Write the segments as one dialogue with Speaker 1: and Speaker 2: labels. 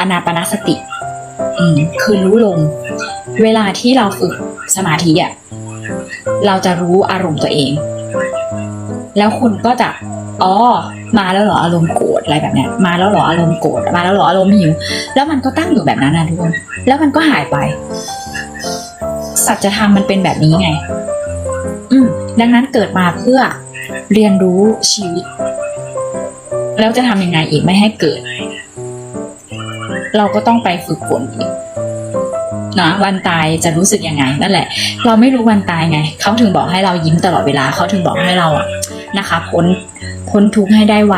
Speaker 1: อนาปนาสติ อืมคือรู้ลม เวลาที่เราฝึกสมาธิอะเราจะรู้อารมณ์ตัวเอง แล้วคุณก็จะอ๋อมาแล้วเหรออารมณ์โกรธอะไรแบบเนี้ย มาแล้วเหรออารมณ์โกรธมาแล้วเหรออารมณ์หิว แล้วมันก็ตั้งอยู่แบบนั้นนะทุกคนแล้วมันก็หายไป สัจธรรมมันเป็นแบบนี้ไง อืมดังนั้นเกิดมาเพื่อเรียนรู้ชีวิต แล้วจะทำยังไงอีกไม่ให้เกิด เราก็ต้องไปฝึกฝนอีกนะวันตายจะรู้สึกยังไงนั่นแหละ เราไม่รู้วันตายไงเขาถึงบอกให้เรายิ้มตลอดเวลาเขาถึงบอกให้เราอะนะคะพ้นพ้นทุกข์ให้ได้ไว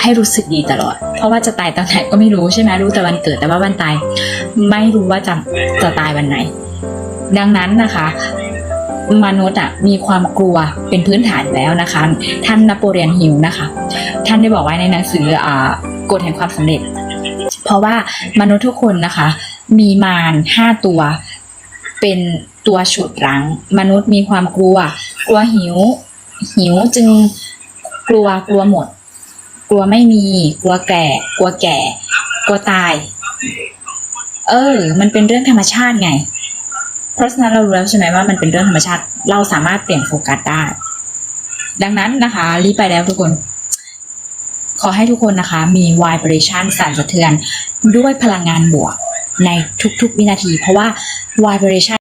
Speaker 1: ให้รู้สึกดีตลอด เพราะว่าจะตายตอนไหนก็ไม่รู้ใช่ไหมรู้แต่วันเกิดแต่ว่าวันตาย ไม่รู้ว่าจะจะตายวันไหน ดังนั้นนะคะ มนุษย์อะมีความกลัวเป็นพื้นฐานแล้วนะคะ ท่านนโปเลียนฮิลนะคะ ท่านได้บอกไว้ในหนังสืออ่ากฎแห่งความสำเร็จ เพราะว่ามนุษย์ทุกคนนะคะ มีมารห้าตัว เป็นตัวฉุดรั้ง มนุษย์มีความกลัว กลัวหิว หิวจึงกลัวกลัวหมด กลัวไม่มี กลัวแก่ กลัวแก่ กลัวตาย เออ มันเป็นเรื่องธรรมชาติไง เพราะฉะนั้นเรารู้แล้วใช่ไหมว่ามันเป็นเรื่องธรรมชาติ เราสามารถเปลี่ยนโฟกัสได้ ดังนั้นนะคะ รีบไปแล้วทุกคน ขอให้ทุกคนนะคะมี vibration สั่นสะเทือนด้วยพลังงานบวกในทุกๆ วินาที เพราะว่า vibration